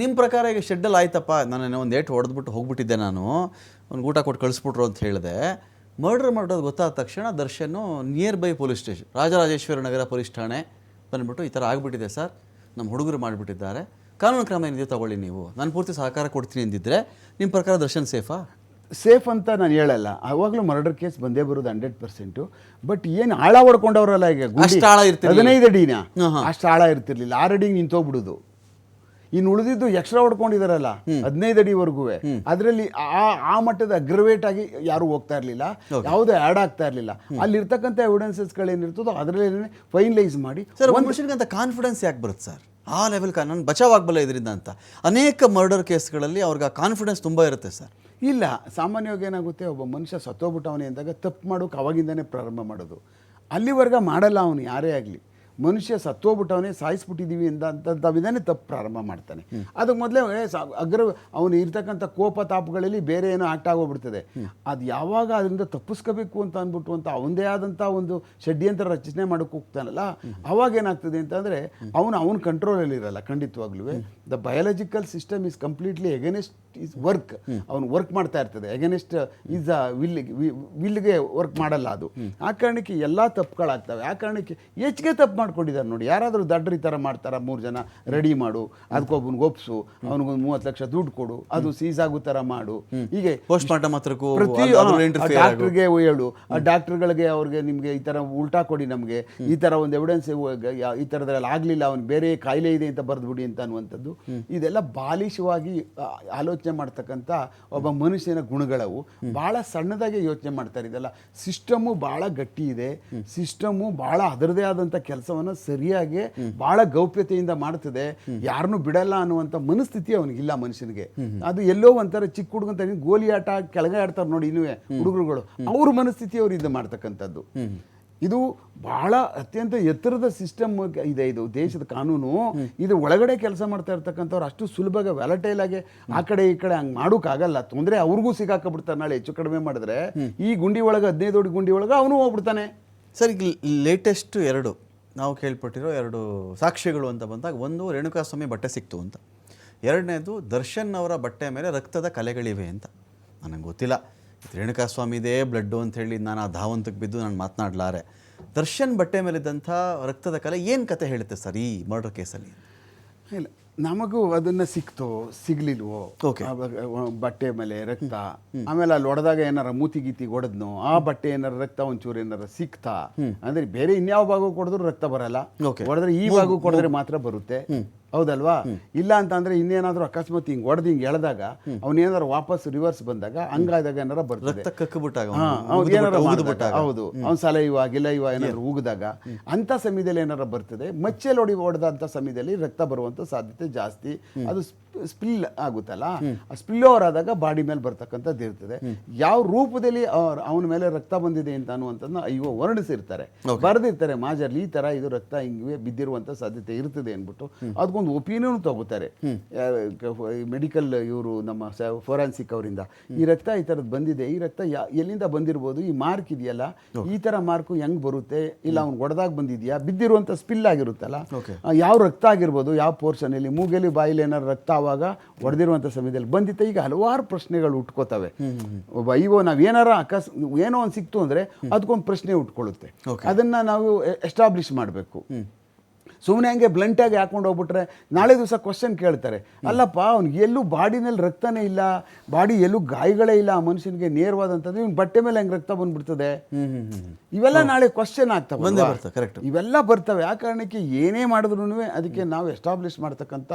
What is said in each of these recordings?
ನಿಮ್ಮ ಪ್ರಕಾರ ಈಗ ಶೆಡ್ಡಲ್ಲಿ ಆಯ್ತಪ್ಪ ನಾನು ಒಂದು ಏಟ್ ಹೊಡೆದ್ಬಿಟ್ಟು ಹೋಗ್ಬಿಟ್ಟಿದ್ದೆ ನಾನು ಒಂದು ಊಟ ಕೊಟ್ಟು ಕಳಿಸ್ಬಿಟ್ರು ಅಂತ ಹೇಳಿದೆ. ಮರ್ಡರ್ ಮಾಡೋದು ಗೊತ್ತಾದ ತಕ್ಷಣ Darshan nearby police station Rajarajeshwara Nagar police ಠಾಣೆ ಬಂದ್ಬಿಟ್ಟು ಈ ಥರ ಆಗಿಬಿಟ್ಟಿದೆ ಸರ್. ನಮ್ಮ ಹುಡುಗರು ಮಾಡಿಬಿಟ್ಟಿದ್ದಾರೆ. ಕಾನೂನು ಕ್ರಮ ಏನಿದೆ ತಗೊಳ್ಳಿ ನೀವು. ನಾನು ಪೂರ್ತಿ ಸಹಕಾರ ಕೊಡ್ತೀನಿ ಅಂದಿದ್ರೆ ನಿಮ್ಮ ಪ್ರಕಾರ ದರ್ಶನ್ ಸೇಫಾ? ಸೇಫ್ ಅಂತ ನಾನು ಹೇಳಲ್ಲ. ಆವಾಗಲೂ ಮರ್ಡರ್ ಕೇಸ್ ಬಂದೇ ಬರೋದು ಹಂಡ್ರೆಡ್ ಪರ್ಸೆಂಟು ಬಟ್ ಏನು ಆಳ ಹೊಡ್ಕೊಂಡವ್ರಲ್ಲ ಈಗ. ಹದಿನೈದು ಅಡಿನ. ಅಷ್ಟು ಆಳ ಇರ್ತಿರ್ಲಿಲ್ಲ. ಆರು ಅಡಿಗೆ ನಿಂತೋಗ್ಬಿಡುದು. ಇನ್ನು ಉಳಿದಿದ್ದು ಎಕ್ಸ್ಟ್ರಾ ಹೊಡ್ಕೊಂಡಿದಾರಲ್ಲ ಹದಿನೈದು ಅಡಿವರೆಗೂ ಅದರಲ್ಲಿ ಆ ಆ ಮಟ್ಟದ ಅಗ್ರವೇಟ್ ಆಗಿ ಯಾರು ಹೋಗ್ತಾ ಇರಲಿಲ್ಲ. ಯಾವುದೇ ಆ್ಯಡ್ ಆಗ್ತಾ ಇರಲಿಲ್ಲ. ಅಲ್ಲಿರ್ತಕ್ಕಂಥ ಎವಿಡೆನ್ಸಸ್ಗಳೇನಿರ್ತದೋ ಅದರಲ್ಲಿ ಫೈನಲೈಸ್ ಮಾಡಿ ಸರ್ ಒಂದು ವರ್ಷಕ್ಕಿಂತ ಕಾನ್ಫಿಡೆನ್ಸ್ ಯಾಕೆ ಬರುತ್ತೆ ಸರ್ ಆ ಲೆವೆಲ್ ಕಾ ನಾನು ಬಚಾವಾಗಬಲ್ಲ ಇದರಿಂದ ಅಂತ. ಅನೇಕ ಮರ್ಡರ್ ಕೇಸ್ಗಳಲ್ಲಿ ಅವ್ರಿಗೆ ಆ ಕಾನ್ಫಿಡೆನ್ಸ್ ತುಂಬ ಇರುತ್ತೆ ಸರ್ ಇಲ್ಲ. ಸಾಮಾನ್ಯವಾಗಿ ಏನಾಗುತ್ತೆ ಒಬ್ಬ ಮನುಷ್ಯ ಸತ್ತೋಗ್ಬಿಟ್ಟವನೇ ಅಂದಾಗ ತಪ್ಪು ಮಾಡೋಕೆ ಅವಾಗಿಂದನೇ ಪ್ರಾರಂಭ ಮಾಡೋದು. ಅಲ್ಲಿವರೆಗೆ ಮಾಡಲ್ಲ ಅವನು ಯಾರೇ ಆಗಲಿ. ಮನುಷ್ಯ ಸತ್ತೋಗ್ಬಿಟ್ಟವನೇ ಸಾಯಿಸ್ಬಿಟ್ಟಿದ್ದೀವಿ ಅಂತ ವಿಧಾನೇ ತಪ್ಪು ಪ್ರಾರಂಭ ಮಾಡ್ತಾನೆ. ಅದಕ್ಕೆ ಮೊದಲೇ ಅಗ್ರ, ಅವನು ಇರ್ತಕ್ಕಂಥ ಕೋಪ ತಾಪಗಳಲ್ಲಿ ಬೇರೆ ಏನೋ ಆಕ್ಟ್ ಆಗೋಗ್ಬಿಡ್ತದೆ. ಅದು ಯಾವಾಗ ಅದರಿಂದ ತಪ್ಪಿಸ್ಕೋಬೇಕು ಅಂತ ಅಂದ್ಬಿಟ್ಟು ಅಂತ ಅವನದೇ ಆದಂಥ ಒಂದು ಷಡ್ಯಂತ್ರ ರಚನೆ ಮಾಡೋಕೆ ಹೋಗ್ತಾನಲ್ಲ, ಅವಾಗ ಏನಾಗ್ತದೆ ಅಂತಂದರೆ ಅವನು ಅವನ ಕಂಟ್ರೋಲಲ್ಲಿ ಇರಲ್ಲ ಖಂಡಿತವಾಗ್ಲೂ. The biological system is completely against his work ಅವನು ವರ್ಕ್ ಮಾಡ್ತಾ ಇರ್ತದೆ. ಎಗೇನೆಸ್ಟ್ ಇಸ್ ಅ ವಿಲ್ ವಿಲ್ಗೆ ವರ್ಕ್ ಮಾಡಲ್ಲ ಅದು. ಆ ಕಾರಣಕ್ಕೆ ಎಲ್ಲ ತಪ್ಪುಗಳಾಗ್ತವೆ. ಆ ಕಾರಣಕ್ಕೆ ಹೆಚ್ಚಿಗೆ ತಪ್ಪು ಮಾಡ್ಕೊಂಡಿದ್ದಾರೆ ನೋಡಿ. ಯಾರಾದರೂ ದಡ್ರಿ ಈ ಥರ ಮಾಡ್ತಾರ? ಮೂರು ಜನ ರೆಡಿ ಮಾಡು ಅದಕ್ಕೊಬ್ಬನಿಗೆ ಒಪ್ಸು ಅವನಿಗೊಂದು ಮೂವತ್ತು ಲಕ್ಷ ದುಡ್ಡು ಕೊಡು ಅದು ಸೀಸ್ ಆಗೋ ಥರ ಮಾಡು. ಹೀಗೆ ಪೋಸ್ಟ್ ಮಾರ್ಟಮ್ ಹತ್ರಕ್ಕೂ ಆಗು. ಡಾಕ್ಟರ್ಗೆ ಹೇಳು. ಆ ಡಾಕ್ಟರ್ಗಳಿಗೆ ಅವ್ರಿಗೆ ನಿಮಗೆ ಈ ಥರ ಉಲ್ಟಾ ಕೊಡಿ ನಮಗೆ. ಈ ಥರ ಒಂದು ಎವಿಡೆನ್ಸ್ ಈ ಥರದ್ರಲ್ಲಿ ಆಗಲಿಲ್ಲ ಅವ್ನು ಬೇರೆ ಕಾಯಿಲೆ ಇದೆ ಅಂತ ಬರೆದ್ಬಿಡಿ ಅಂತ ಅನ್ನುವಂಥದ್ದು. ಇದೆಲ್ಲ ಬಾಲಿಶವಾಗಿ ಆಲೋಚನೆ ಮಾಡ್ತಕ್ಕಂಥ ಒಬ್ಬ ಮನುಷ್ಯನ ಗುಣಗಳವು. ಭಾಳ ಸಣ್ಣದಾಗಿ ಯೋಚನೆ ಮಾಡ್ತಾರೆ. ಇದೆಲ್ಲ ಸಿಸ್ಟಮು ಭಾಳ ಗಟ್ಟಿ ಇದೆ. ಸಿಸ್ಟಮು ಭಾಳ ಅದರದೇ ಆದಂಥ ಕೆಲಸವನ್ನು ಸರಿಯಾಗಿ ಬಹಳ ಗೌಪ್ಯತೆಯಿಂದ ಮಾಡ್ತದೆ. ಯಾರನ್ನು ಬಿಡಲ್ಲ ಅನ್ನುವಂಥ ಮನಸ್ಥಿತಿ ಅವನಿಗಿಲ್ಲ ಮನುಷ್ಯನಿಗೆ. ಅದು ಎಲ್ಲೋ ಒಂಥರ ಚಿಕ್ಕ ಹುಡುಗಂತ ಗೋಲಿ ಆಟ ಕೆಳಗೆ ಆಡ್ತಾರೆ ನೋಡಿ ಇನ್ನೂ ಹುಡುಗರುಗಳು. ಅವ್ರ ಮನಸ್ಥಿತಿ ಅವ್ರು ಇದು ಮಾಡ್ತಕ್ಕಂಥದ್ದು. ಇದು ಬಹಳ ಅತ್ಯಂತ ಎತ್ತರದ ಸಿಸ್ಟಮ್ ಇದೆ ಇದು ದೇಶದ ಕಾನೂನು. ಇದು ಒಳಗಡೆ ಕೆಲಸ ಮಾಡ್ತಾ ಇರ್ತಕ್ಕಂಥವ್ರು ಅಷ್ಟು ಸುಲಭವಾಗಿ ವ್ಯಾಲಟೈಲ್ ಆಗಿ ಆ ಕಡೆ ಈ ಕಡೆ ಹಂಗೆ ಮಾಡೋಕ್ಕಾಗಲ್ಲ ತೊಂದರೆ ಅವ್ರಿಗೂ ಸಿಗಾಕಬಿಡ್ತಾರೆ. ನಾಳೆ ಹೆಚ್ಚು ಕಡಿಮೆ ಮಾಡಿದ್ರೆ ಈ ಗುಂಡಿ ಒಳಗೆ ಹದಿನೈದು ಗುಂಡಿ ಒಳಗೆ ಅವನು ಹೋಗ್ಬಿಡ್ತಾನೆ. ಸರ್ ಈಗ ಲೇಟೆಸ್ಟ್ ಎರಡು. ನಾವು ಕೇಳ್ಪಟ್ಟಿರೋ ಎರಡು ಸಾಕ್ಷ್ಯಗಳು ಅಂತ ಬಂದಾಗ ಒಂದು ರೇಣುಕಾಸ್ವಾಮಿ ಬಟ್ಟೆ ಸಿಕ್ತು ಅಂತ. ಎರಡನೇದು ದರ್ಶನ್ ಅವರ ಬಟ್ಟೆ ಮೇಲೆ ರಕ್ತದ ಕಲೆಗಳಿವೆ ಅಂತ. ನನಗೆ ಗೊತ್ತಿಲ್ಲ. ರೇಣುಕಾಸ್ವಾಮಿದೇ ಬ್ಲಡ್ಡು ಅಂತ ಹೇಳಿ ನಾನು ಆ ಧಾವಂತಕ್ಕೆ ಬಿದ್ದು ನಾನು ಮಾತನಾಡಲಾರೆ. ದರ್ಶನ್ ಬಟ್ಟೆ ಮೇಲಿದ್ದಂಥ ರಕ್ತದ ಕಲೆ ಏನು ಕತೆ ಹೇಳುತ್ತೆ ಸರ್ ಈ ಮರ್ಡರ್ ಕೇಸಲ್ಲಿ? ಇಲ್ಲ ನಮಗೂ ಅದನ್ನ ಸಿಕ್ತೋ ಸಿಗ್ಲಿಲ್ವೋ. ಬಟ್ಟೆ ಮೇಲೆ ರಕ್ತ. ಆಮೇಲೆ ಅಲ್ಲಿ ಒಡೆದಾಗ ಏನಾರ ಮೂತಿ ಗೀತಿ ಹೊಡೆದ್ನೋ ಆ ಬಟ್ಟೆ ಏನಾರ ರಕ್ತ ಒಂಚೂರು ಏನಾರ ಸಿಕ್ತಾ? ಅಂದ್ರೆ ಬೇರೆ ಇನ್ಯಾವ ಭಾಗ ಕೊಡಿದ್ರು ರಕ್ತ ಬರಲ್ಲ. ಒಡೆದ್ರೆ ಹೊಡೆದ್ರೆ ಈ ಭಾಗ ಕೊಡಿದ್ರೆ ಮಾತ್ರ ಬರುತ್ತೆ. ಹೌದಲ್ವಾ? ಇಲ್ಲ ಅಂತ ಅಂದ್ರೆ ಇನ್ನೇನಾದ್ರೂ ಅಕಸ್ಮಾತ್ ಹಿಂಗ್ ಹೊಡೆದು ಹಿಂಗ್ ಎಳೆದಾಗ ಅವನೇನಾದ್ರು ವಾಪಸ್ ರಿವರ್ಸ್ ಬಂದಾಗ ಹಂಗಾದಾಗ ಏನಾರ ಬರ್ತದೆ. ಹೌದು. ಅವ್ನ ಸಲ ಗಿಲೈವ ಗಿಲ ಇವ ಏನಾದ್ರು ಉಗಿದಾಗ ಅಂತ ಸಮಯದಲ್ಲಿ ಏನಾರ ಬರ್ತದೆ. ಮಚ್ಚೆಲ್ ಹೊಡಿ ಹೊಡೆದಂಥ ಸಮಯದಲ್ಲಿ ರಕ್ತ ಬರುವಂತ ಸಾಧ್ಯತೆ ಜಾಸ್ತಿ. ಅದು ಸ್ಪಿಲ್ ಆಗುತ್ತಲ್ಲ ಆ ಸ್ಪಿಲ್ ಓವರ್ ಆದಾಗ ಬಾಡಿ ಮೇಲೆ ಬರ್ತಕ್ಕಂಥದ್ದು ಇರ್ತದೆ. ಯಾವ ರೂಪದಲ್ಲಿ ಅವನ ಮೇಲೆ ರಕ್ತ ಬಂದಿದೆ ಅಂತ ಅನ್ನುವಂಥದ್ದನ್ನ ಅಯ್ಯೋ ವರ್ಣಿಸಿರ್ತಾರೆ. ಬರೆದಿರ್ತಾರೆ ಮಾಜರ್ಲಿ ಈ ತರ ಇದು ರಕ್ತ ಹಿಂಗೆ ಬಿದ್ದಿರುವಂತ ಸಾಧ್ಯತೆ ಇರ್ತದೆ ಅಂದ್ಬಿಟ್ಟು ಅದಕ್ಕೊಂದು ಒಪಿನಿಯನ್ ತಗೋತಾರೆ. ಮೆಡಿಕಲ್ ಇವರು ನಮ್ಮ ಫೋರೆನ್ಸಿಕ್ ಅವರಿಂದ. ಈ ರಕ್ತ ಈ ಥರದ್ದು ಬಂದಿದೆ ಈ ರಕ್ತ ಎಲ್ಲಿಂದ ಬಂದಿರ್ಬೋದು ಈ ಮಾರ್ಕ್ ಇದೆಯಲ್ಲ ಈ ಥರ ಮಾರ್ಕು ಹೆಂಗ್ ಬರುತ್ತೆ ಇಲ್ಲ ಅವ್ನು ಒಡೆದಾಗ ಬಂದಿದ್ಯಾ ಬಿದ್ದಿರುವಂಥ ಸ್ಪಿಲ್ ಆಗಿರುತ್ತಲ್ಲ. ಯಾವ ರಕ್ತ ಆಗಿರ್ಬೋದು ಯಾವ ಪೋರ್ಷನ್ ಇಲ್ಲಿ ಮೂಗಲಿ ಬಾಯಿಲಿ ಏನಾರು ರಕ್ತ ಆವಾಗ ಹೊಡೆದಿರುವಂಥ ಸಮಯದಲ್ಲಿ ಬಂದಿತ್ತು. ಈಗ ಹಲವಾರು ಪ್ರಶ್ನೆಗಳು ಉಟ್ಕೋತವೆ. ಒಬ್ಬ ಅಯ್ಯೋ ಏನಾರ ಅಕಸ್ ಏನೋ ಒಂದು ಸಿಕ್ತು ಅಂದ್ರೆ ಅದಕ್ಕೊಂದು ಪ್ರಶ್ನೆ ಉಟ್ಕೊಳ್ಳುತ್ತೆ. ಅದನ್ನು ಅದನ್ನ ನಾವು ಎಸ್ಟಾಬ್ಲಿಷ್ ಮಾಡಬೇಕು. ಸುಮ್ಮನೆ ಹಂಗೆ ಬ್ಲಂಟಾಗಿ ಹಾಕೊಂಡು ಹೋಗ್ಬಿಟ್ರೆ ನಾಳೆ ದಿವಸ ಕ್ವಶನ್ ಕೇಳ್ತಾರೆ. ಅಲ್ಲಪ್ಪ ಅವ್ನಿಗೆ ಎಲ್ಲೂ ಬಾಡಿನಲ್ಲಿ ರಕ್ತನೇ ಇಲ್ಲ ಬಾಡಿ ಎಲ್ಲೂ ಗಾಯಗಳೇ ಇಲ್ಲ ಆ ಮನುಷ್ಯನಿಗೆ ನೇರವಾದಂಥದ್ದು ಇವ್ನ ಬಟ್ಟೆ ಮೇಲೆ ಹೆಂಗೆ ರಕ್ತ ಬಂದ್ಬಿಡ್ತದೆ? ಇವೆಲ್ಲ ನಾಳೆ ಕ್ವಶನ್ ಆಗ್ತವೆ ಕರೆಕ್ಟ್. ಇವೆಲ್ಲ ಬರ್ತವೆ. ಆ ಕಾರಣಕ್ಕೆ ಏನೇ ಮಾಡಿದ್ರು ಅದಕ್ಕೆ ನಾವು ಎಸ್ಟಾಬ್ಲಿಷ್ ಮಾಡ್ತಕ್ಕಂಥ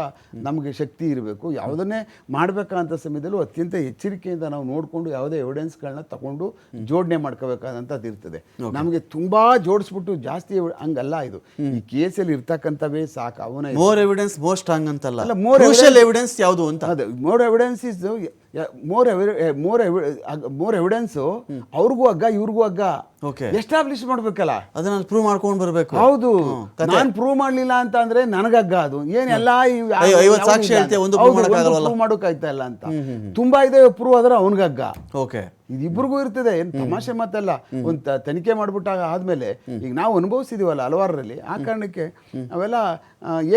ನಮಗೆ ಶಕ್ತಿ ಇರಬೇಕು. ಯಾವುದನ್ನೇ ಮಾಡಬೇಕಂತ ಸಮಯದಲ್ಲೂ ಅತ್ಯಂತ ಎಚ್ಚರಿಕೆಯಿಂದ ನಾವು ನೋಡಿಕೊಂಡು ಯಾವುದೇ ಎವಿಡೆನ್ಸ್ಗಳನ್ನ ತಗೊಂಡು ಜೋಡಣೆ ಮಾಡ್ಕೋಬೇಕಾದಂಥದ್ದು ಇರ್ತದೆ ನಮಗೆ ತುಂಬಾ ಜೋಡಿಸ್ಬಿಟ್ಟು ಜಾಸ್ತಿ ಹಂಗಲ್ಲ ಇದು. ಈ ಕೇಸಲ್ಲಿ ಇರ್ತಕ್ಕಂಥವೇ ಸಾಕು ಅವನ ಮೋರ್ ಎವಿಡೆನ್ಸ್ ಮೋರ್ ಸ್ಟ್ರಾಂಗ್ ಅಂತಲ್ಲ. ಮೋರ್ ಎವಿಡೆನ್ಸ್ ಯಾವುದು ಅಂತ? ಅದೇ more evidence is more more more evidence ಅವ್ರಿಗೂ ಹಗ್ಗ ಇವ್ರಿಗೂ ಹಗ್ಗ. ಎಸ್ಟಾಬ್ಲಿಷ್ ಮಾಡ್ಬೇಕಲ್ಲ? ಅದನ್ನ ಪ್ರೂವ್ ಮಾಡ್ಕೊಂಡು ಬರಬೇಕು. ಹೌದು. ನಾನ್ ಪ್ರೂವ್ ಮಾಡ್ಲಿಲ್ಲ ಅಂತ ಅಂದ್ರೆ ನನಗಗ್ಗ ಅದು. ಏನೆಲ್ಲ ಸಾಕ್ಷಿ ಒಂದು? ಪ್ರೂವ್ ಇಲ್ಲ ಅಂತ. ತುಂಬಾ ಇದೆ ಪ್ರೂವ್ ಆದ್ರೆ ಅವನಿಗಗ್ಗ ಓಕೆ ಇದಿಬ್ರಿಗೂ ಇರ್ತದೆ ಏನ್ ತಮಾಷೆ ಮಾತಲ್ಲ. ಒಂದು ತನಿಖೆ ಮಾಡ್ಬಿಟ್ಟಾಗ ಆದ್ಮೇಲೆ ಈಗ ನಾವು ಅನುಭವಿಸಿದೀವಲ್ಲ ಹಲವಾರರಲ್ಲಿ ಆ ಕಾರಣಕ್ಕೆ ಅವೆಲ್ಲ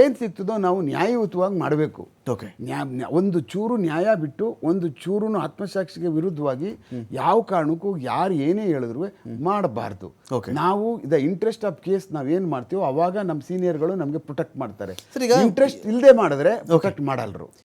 ಏನ್ ಸಿಗ್ತದೋ ನಾವು ನ್ಯಾಯಯುತವಾಗಿ ಮಾಡಬೇಕು. ಓಕೆ ಒಂದು ಚೂರು ನ್ಯಾಯ ಬಿಟ್ಟು ಒಂದು ಚೂರು ಆತ್ಮಸಾಕ್ಷಿಗೆ ವಿರುದ್ಧವಾಗಿ ಯಾವ ಕಾರಣಕ್ಕೂ ಯಾರು ಏನೇ ಹೇಳಿದ್ರು ಮಾಡಬಾರ್ದು. ನಾವು ಇದ ಇಂಟ್ರೆಸ್ಟ್ ಆಫ್ ಕೇಸ್ ನಾವೇನು ಮಾಡ್ತೀವೋ ಅವಾಗ ನಮ್ಮ ಸೀನಿಯರ್ಗಳು ನಮಗೆ ಪ್ರೊಟೆಕ್ಟ್ ಮಾಡ್ತಾರೆ. ಇಂಟ್ರೆಸ್ಟ್ ಇಲ್ಲದೆ ಮಾಡಿದ್ರೆ ಪ್ರೊಟೆಕ್ಟ್ ಮಾಡಲ್ರು.